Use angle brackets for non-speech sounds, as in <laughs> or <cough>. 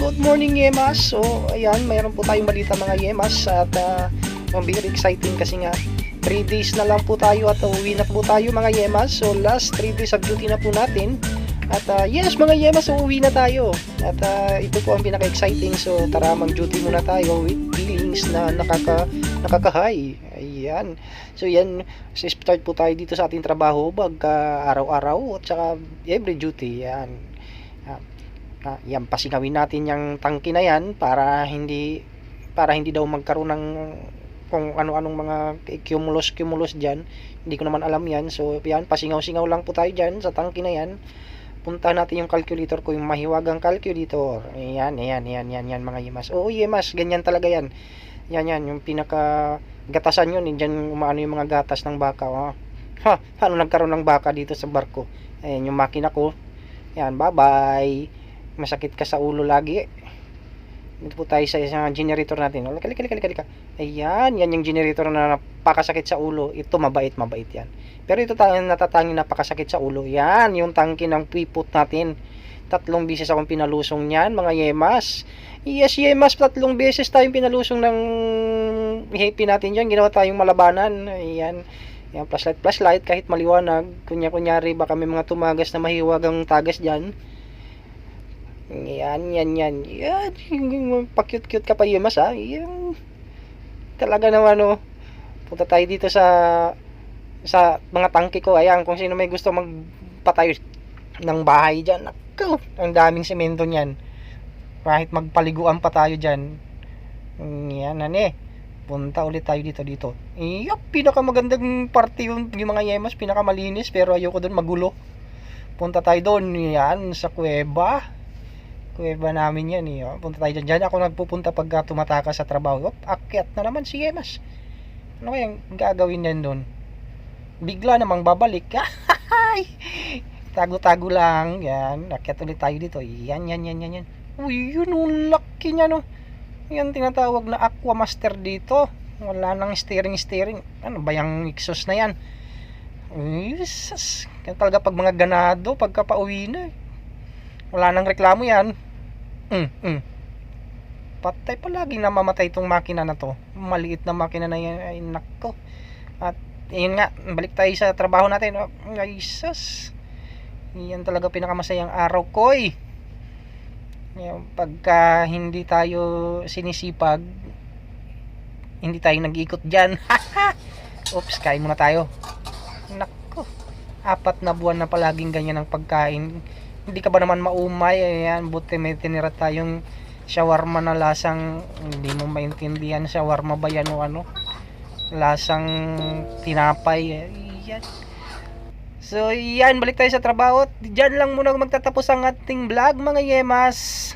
good morning Yemas. So, ayan, mayroon po tayong balita mga Yemas at uh, very exciting kasi nga 3 days na lang po tayo at uwi na po tayo mga Yemas. So, last 3 days of duty na po natin. At uh, yes mga Yemas, uuwi na tayo. At uh, ito po ang pinaka-exciting. So, tara mag-duty muna tayo with feelings na nakaka nakaka-high. Ayan. So, yan, start po tayo dito sa ating trabaho pagka araw-araw at saka every duty. Yan. Ah, yan pasingawin natin yung tangke na yan para hindi para hindi daw magkaroon ng kung ano-anong mga cumulus cumulus diyan. Hindi ko naman alam yan. So yan pasingaw-singaw lang po tayo diyan sa tangke na yan. Punta natin yung calculator ko, yung mahiwagang calculator. Ayan, ayan, ayan, yan, yan mga yemas. Oo, yemas, ganyan talaga yan. Yan, yan, yung pinaka gatasan yun, diyan umaano yung mga gatas ng baka. Oh. Ha, paano nagkaroon ng baka dito sa barko? Ayan, yung makina ko. Yan, bye-bye masakit ka sa ulo lagi dito po tayo sa isang generator natin. Oh, lika, lika, lika, lika. ayan, yan yung generator na napakasakit sa ulo. Ito mabait, mabait yan. Pero ito tayo natatangin napakasakit sa ulo. Yan, yung tangke ng pipot natin. Tatlong beses akong pinalusong niyan mga yemas. Yes yemas, tatlong beses tayong pinalusong ng happy natin dyan. Ginawa tayong malabanan. Ayan. Yan, flashlight, flashlight, kahit maliwanag. Kunya-kunyari baka may mga tumagas na mahiwagang tagas dyan yan, yan, yan. Yan, yung pa-cute-cute ka pa Yemas ha. Yan. Talaga naman no. Punta tayo dito sa sa mga tangke ko. Ayan, kung sino may gusto magpatayo ng bahay dyan. Naku, ang daming semento niyan. Kahit magpaliguan pa tayo dyan. Yan, ane. Punta ulit tayo dito dito. Iya, pinakamagandang parte yung, yung mga yemas, pinakamalinis pero ayoko doon magulo. Punta tayo doon, yan, sa kuweba kuweba namin yan eh. Oh. Punta tayo dyan. Dyan ako nagpupunta pagka tumataka sa trabaho. Op, akyat na naman si Yemas. Ano kayang gagawin yan doon? Bigla namang babalik. <laughs> Tago-tago lang. Yan. Akyat ulit tayo dito. Yan, yan, yan, yan, yan. Uy, yun oh, laki niya no. Yan tinatawag na Aqua Master dito. Wala nang steering-steering. Ano ba yung exhaust na yan? Jesus. Kaya talaga pag mga ganado, pagka pauwi na. Wala nang reklamo yan. Mm, mm. Patay palagi na mamatay itong makina na to. Maliit na makina na yan. Ay, nako. At, yun nga, balik tayo sa trabaho natin. Oh, ay, sus. Yan talaga pinakamasayang araw ko eh. Yung, pagka hindi tayo sinisipag, hindi tayo nag-ikot dyan. <laughs> Oops, kain muna tayo. Nako. Apat na buwan na palaging ganyan ang pagkain hindi ka ba naman maumay? Ayan buti may tinira tayong shawarma na lasang hindi mo maintindihan shawarma ba yan o ano? Lasang tinapay ayan so yan balik tayo sa trabaho. Dyan lang muna magtatapos ang ating vlog mga yemas